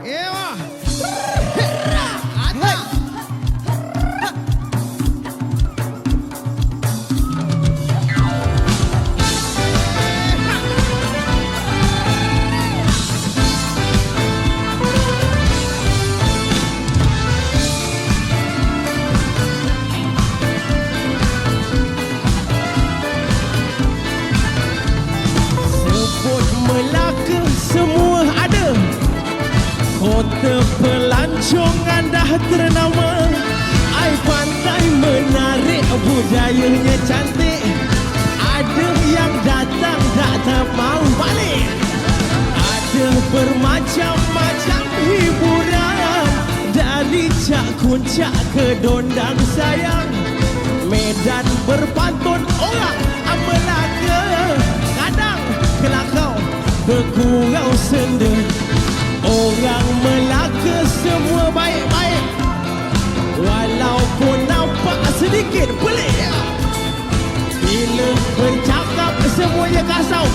Yeah. Kota pelancongan dah ternama. Ai pantai menarik budayanya cantik. Ada yang datang tak tak mau balik. Ada bermacam-macam hiburan. Dari cak kuncak ke dondang sayang. Medan berpantun orang Melaka. Kadang kelakau bergurau senda sedikit pelik. Bila bercakap semuanya kasau